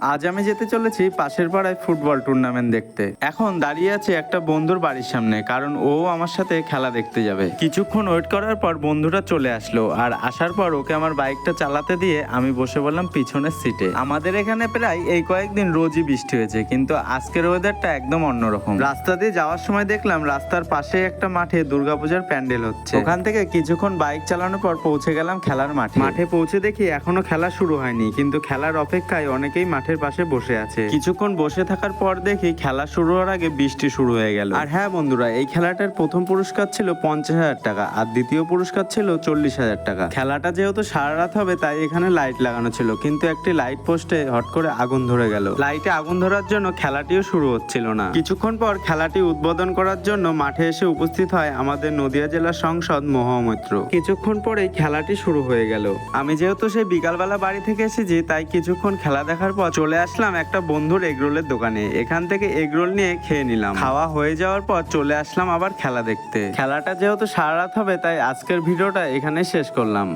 আজ আমি যেতে চলেছি পাশের পাড়ায় ফুটবল টুর্নামেন্ট দেখতে। এখন দাঁড়িয়ে আছে একটা বন্ধুর বাড়ির সামনে, কারণ ও আমার সাথে খেলা দেখতে যাবে। কিছুক্ষণ ওয়েট করার পর বন্ধুটা চলে আসলো, আর আসার পর ওকে আমার বাইকটা চালাতে দিয়ে আমি বসে বললাম পিছনের সিটে আমাদের এখানে প্রায় এই কয়েকদিন রোজই বৃষ্টি হয়েছে, কিন্তু আজকের ওয়েদারটা একদম অন্যরকম। রাস্তা দিয়ে যাওয়ার সময় দেখলাম রাস্তার পাশে একটা মাঠে দুর্গাপূজার প্যান্ডেল হচ্ছে। ওখান থেকে কিছুক্ষণ বাইক চালানোর পর পৌঁছে গেলাম খেলার মাঠে। মাঠে পৌঁছে দেখি এখনও খেলা শুরু হয়নি, কিন্তু খেলার অপেক্ষায় অনেকেই মাঠের পাশে বসে আছে। কিছুক্ষণ বসে থাকার পর দেখি খেলা শুরু হওয়ার আগে বৃষ্টি শুরু হয়ে গেল। আর হ্যাঁ বন্ধুরা এই খেলাটার প্রথম পুরস্কার ছিল পঞ্চাশ হাজার টাকা আর দ্বিতীয় পুরস্কার ছিল চল্লিশ হাজার টাকা। খেলাটা যেহেতু সারা রাত হবে তাই এখানে লাইট লাগানো ছিল কিন্তু একটি লাইট পোস্টে হট করে আগুন ধরে গেল। লাইটে আগুন ধরার জন্য খেলাটিও শুরু হচ্ছিল না। কিছুক্ষণ পর খেলাটি উদ্বোধন করার জন্য মাঠে এসে উপস্থিত হয় আমাদের নদিয়া জেলার সংসদ মহামৈত্র। কিছুক্ষণ পরেই খেলাটি শুরু হয়ে গেল। আমি যেহেতু সেই বিকালবেলা বাড়ি থেকে এসেছি তাই কিছুক্ষণ খেলা দেখার পর চলে আসলাম একটা বন্ধুর এগরোলের দোকানে। এখান থেকে এগরোল নিয়ে খেয়ে নিলাম। খাওয়া হয়ে যাওয়ার পর চলে আসলাম আবার খেলা দেখতে। খেলাটা যেহেতু সারা রাত হবে, তাই আজকের ভিডিওটা এখানে শেষ করলাম।